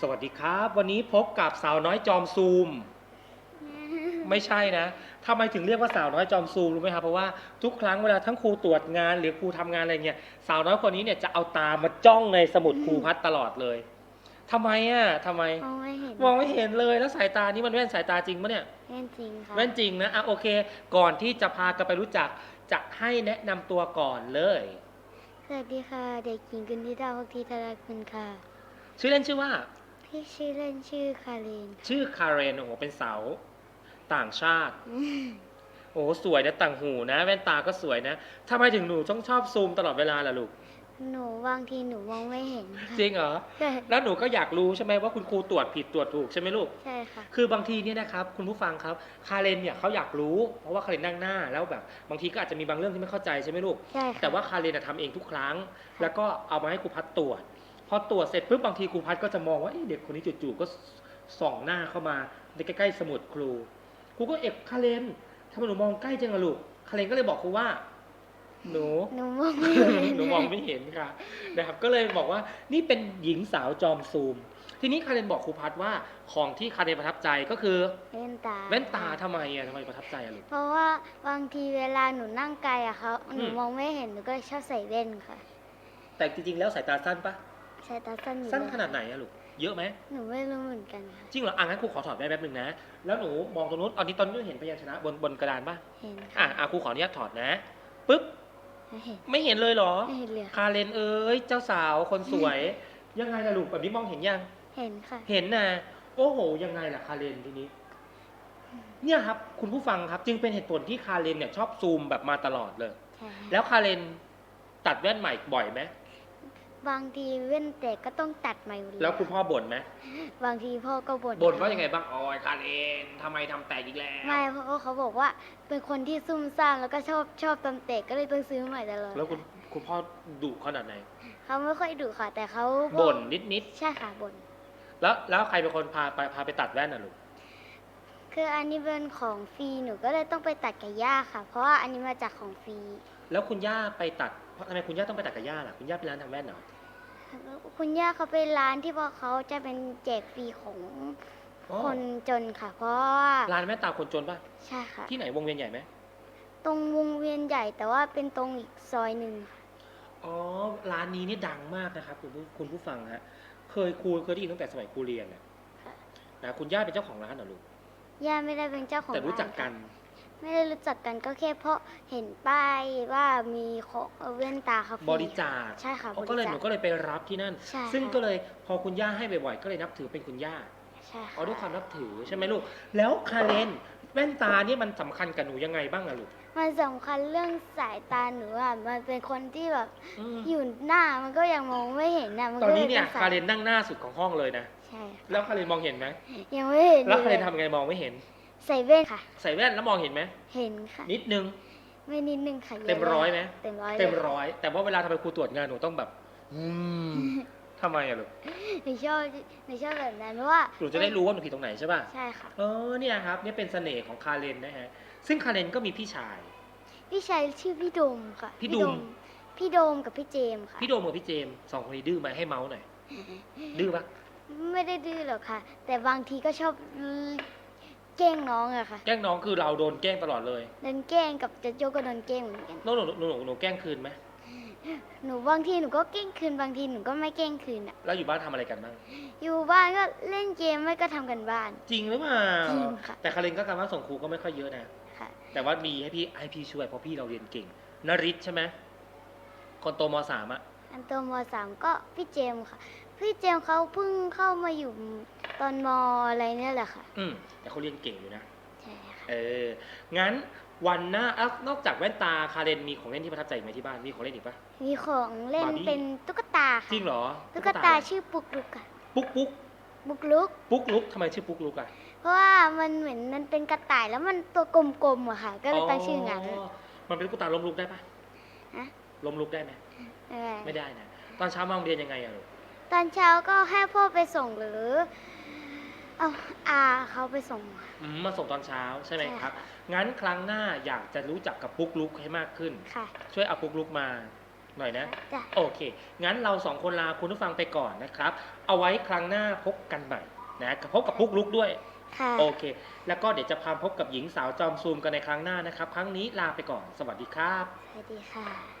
สวัสดีครับ วันนี้พบกับสาวน้อยจอมซูม ไม่ใช่นะทำไมถึงเรียกว่าสาวน้อยจอมซูมรู้ไหมครับเพราะว่าทุกครั้งเวลาทั้งครูตรวจงาน หรือครูทำงานอะไรเงี้ยสาวน้อยคนนี้เนี่ยจะเอาตามาจ้องในสมุดครูพัดตลอดเลยทำไมอะทำไมมองไม่เห็นมองไม่เห็นเลยแล้วสายตานี่มันแว่นสายตาจริงปะเนี่ยเล่นจริงค่ะแว่นจริงนะอะโอเค ก่อนที่จะพากันไปรู้จักจะให้แนะนำตัวก่อนเลย สวัสดีค่ะ เด็กหญิงกุณธิดาพักทีธาราคุณค่ะ ชื่อเล่นชื่อว่า พี่ชื่อเล่นชื่อคาเรนค่ะชื่อคาเรนโอ้โหเป็นสาวต่างชาติ โอ้โหสวยนะต่างหูนะ แว่นตาก็สวยนะทำไมถึงหนูต้องชอบซูมตลอดเวลาล่ะลูก หนูบางทีหนูมองไม่เห็นค่ะจริงเหรอ ใช่แล้วหนูก็อยากรู้ใช่ไหมว่าคุณครูตรวจผิดตรวจถูกใช่ไหมลูก ใช่ค่ะ คือบางทีเนี่ยนะครับคุณผู้ฟังครับ คาเรนเนี่ยเขาอยากรู้เพราะว่าคาเรนนั่งหน้าแล้วแบบบางทีก็อาจจะมีบางเรื่องที่ไม่เข้าใจใช่ไหมลูก ใช่ค่ะ แต่ว่าคาเรนน่ะทำเองทุกครั้ง แล้วก็เอามาให้ครูพัดตรวจ พอตรวจเสร็จปุ๊บบางทีครูพัดก็จะมองว่าเอ๊ะเด็กคนนี้จู่ๆก็ส่องหน้าเข้ามาในใกล้ๆสมุดครูครูก็เอกคาเรนทำไมหนูมองใกล้จังอะลูกคาเรนก็เลยบอกครูว่า หนูหนูมองไม่เห็นหนูมองไม่เห็นค่ะนะครับ ก็เลยบอกว่านี่เป็นหญิงสาวจอมซูม ทีนี้คาเรนบอกครูพัดว่าของที่คาเรนประทับใจก็คือเล่นตาแว่นตาทำไมอะทำไมประทับใจอะลูกเพราะว่าบางทีเวลาหนูนั่งไกลอะเขาหนูอืมมองไม่เห็นหนูก็ชอบใส่แว่นค่ะ แต่จริงๆแล้วสายตาสั้นปะ ใส่ตาสั้นอยู่สั้นแล้วขนาดไหนอะลูก เยอะไหม หนูไม่รู้เหมือนกันค่ะจริงเหรออะงั้นครูขอถอดแว่นแป๊บนึงนะ แล้วหนูมองตรงนู้นตอนนี้ตอนนี้เห็นพยัญชนะบนบนกระดานป่ะ เห็นอะค่ะอะครูขออนุญาตถอดนะปึ๊บไม่เห็นไม่เห็นเลยเหรอ ไม่เห็นเลยค่ะคาเรนเอ้ย เจ้าสาวคนสวย ยังไงล่ะลูกแบบนี้มองเห็นยัง เห็นค่ะ เห็นนะโอ้โห ยังไงล่ะคาเรนทีนี้ เนี่ยครับ คุณผู้ฟังครับ จึงเป็นเหตุผลที่คาเรนเนี่ยชอบซูมแบบมาตลอดเลย ใช่แล้วคาเรนตัดแว่นใหม่บ่อยไหม บางทีเว้นแตกก็ต้องตัดใหม่อยู่แล้วคุณพ่อบ่นไหมบางทีพ่อก็บ่นบ่นว่ายังไงบ้างอ๋อยคาเรนทำไมทำแตกอีกแล้วไม่เพราะว่าเขาบอกว่าเป็นคนที่ซุ่มซ่ามแล้วก็ชอบชอบตำเตะก็เลยต้องซื้อใหม่ตลอดแล้วคุณคุณพ่อดุขนาดไหนเขาไม่ค่อยดุค่ะแต่เขาบ่นนิดนิดใช่ค่ะบ่นๆแล้วแล้วใครเป็นคนพาไปพาไปตัดแว่นน่ะลูกคืออันนี้เป็นของฟรีหนูก็เลยต้องไปตัดกับย่าค่ะ เพราะว่าอันนี้มาจากของฟรีแล้วคุณย่าไปตัด เพราะทำไมคุณย่าต้องไปตัดกับย่าล่ะ คุณย่าเป็นร้านทำแว่นเหรอ คุณย่าเขาไปร้านที่ว่าเขาจะเป็นแจกฟรีของอ๋อ คนจนค่ะ เพราะว่าร้านแม่ตาคนจนป่ะ ใช่ค่ะ ที่ไหนวงเวียนใหญ่ไหมตรงวงเวียนใหญ่แต่ว่าเป็นตรงอีกซอยหนึ่งค่ะอ๋อ ร้านนี้นี่ดังมากนะครับคุณผู้คุณผู้ฟังฮะ เคยครูเคยได้ยินตั้งแต่สมัยครูเรียนน่ะค่ะนะคุณย่าเป็นเจ้าของร้านเหรอลูก ย่าไม่ได้เป็นเจ้าของแต่รู้จักากันค่ะ ไม่ได้รู้จักกันก็แค่เพราะเห็นป้ายว่ามีของเอ่อเว้นตาครับบริจาคใช่ค่ะอ๋อก็เลยหบนูริจาคก็เลยไปรับที่นั่น ใช่ซึ่งค่ะ ก็เลยพอคุณย่าให้บ่อยๆ ก็เลยนับถือเป็นคุณย่าใช่ค่ะเอาด้วยความนับถือใช่ไหมลูก แล้วคาเรนแว่นตาเนี่ยมันสำคัญกับหนูยังไงบ้างอะลูกมันสำคัญเรื่องสายตาหนูอะ มันเป็นคนที่แบบอืมอยู่หน้ามันก็ยังมองไม่เห็นนะมันตอนก็เลนี้ยเนี่ยต้องใส่คาเรนนั่งหน้าสุดของห้องเลยนะ ใช่ค่ะแล้วคาเรนมองเห็นไหมยังไม่เห็นแล้วคาเรนลยทำไงมองไม่เห็น ใส่แว่นค่ะ ใส่แว่นแล้วมองเห็นไหมเห็นค่ะ นิดนึง ไม่นิดนึงค่ะเต็มร้อยไหม เต็มร้อยเต็มลยร้อย แต่ว่าเวลาทำไมครูตรวจงานหนูต้องแบบ อืมทำไมอะลูกหนูชอบหนูชอบแบบนั้นเพราะว่าหนูจะได้รู้ว่าหนูผิดตรงไหนใช่ป่ะ ใช่ค่ะ เออเนี่ยครับเนี่ยเป็นเสน่ห์ของคาเรนนะฮะ ซึ่งคาเรนก็มีพี่ชาย พี่ชายชื่อพี่โดมค่ะพี่โดม พี่โดมกับพี่เจมส์ค่ะ พี่โดมกับพี่เจมส์สองคนนี้ดื้อไหมให้เมาส์หน่อย ดื้อปะไม่ได้ดื้อหรอกค่ะ แต่บางทีก็ชอบ แกล้งน้องอะค่ะแกล้งน้องคือเราโดนแกล้งตลอดเลยโดนแกล้งกับจะโจก็โดนแกล้งเหมือนกันแล้วหนูหนูหนูหนูแกล้งคืนไหมหนูบางทีหนูก็แกล้งคืนบางทีหนูก็ไม่แกล้งคืนอะแล้วอยู่บ้านทำอะไรกันบ้างอยู่บ้านก็เล่นเกมไม่ก็ทำกันบ้าน จริงหรือเปล่าจริงค่ะแต่คาเรนก็การบ้านส่งครูก็ไม่ค่อยเยอะนะค่ะ แต่ว่ามีให้พี่ให้พี่ช่วยเพราะพี่เราเรียนเก่งนริศใช่ไหมคนโตมสามอะ อันตัวมสามก็พี่เจมส์ค่ะ พี่เจมส์เขาเพิ่งเข้ามาอยู่ตอนมอะไรเนี่ยแหละค่ะ อืมแต่เขาเรียนเก่งอยู่นะ ใช่ค่ะ เออ งั้นวันหน้าเอ้านอกจากแว่นตาคาเรนมีของเล่นที่ประทับใจอีกไหมที่บ้าน มีของเล่นอีกปะ มีของเล่นบาร์บี้ เป็นตุ๊กตาค่ะจริงเหรอตุ๊กตาชื่อปุกลุกค่ะปุ๊กปุ๊กบุกลุก ปุ๊กลุกทำไมชื่อปุ๊กลุกอะเพราะว่ามันเหมือนมันเป็นกระต่ายแล้วมันตัวกลมๆอะค่ะ ก็เลยตั้งชื่องั้น มันเป็นตุ๊กตาล้มลุกได้ปะฮะ ล้มลุกได้ไหม เออไม่ได้นะ ตอนเช้ามาโรงเรียนยังไงอะลูก ตอนเช้าก็ให้พ่อไปส่งหรือ เอาอาเขาไปส่งค่ะอืมมาส่งตอนเช้าใช่ไหมใช่ครับ งั้นครั้งหน้าอยากจะรู้จักกับปุ๊กลุกให้มากขึ้น ค่ะ ช่วยเอาปุ๊กลุกมาหน่อยนะ จ้ะ โอเค งั้นเราสองคนลาคุณผู้ฟังไปก่อนนะครับ เอาไว้ครั้งหน้าพบกันใหม่นะพบกับปุ๊กลุกด้วย ค่ะ โอเค แล้วก็เดี๋ยวจะพาพบกับหญิงสาวจอมซูมกันในครั้งหน้านะครับ ครั้งนี้ลาไปก่อน สวัสดีครับ สวัสดีค่ะ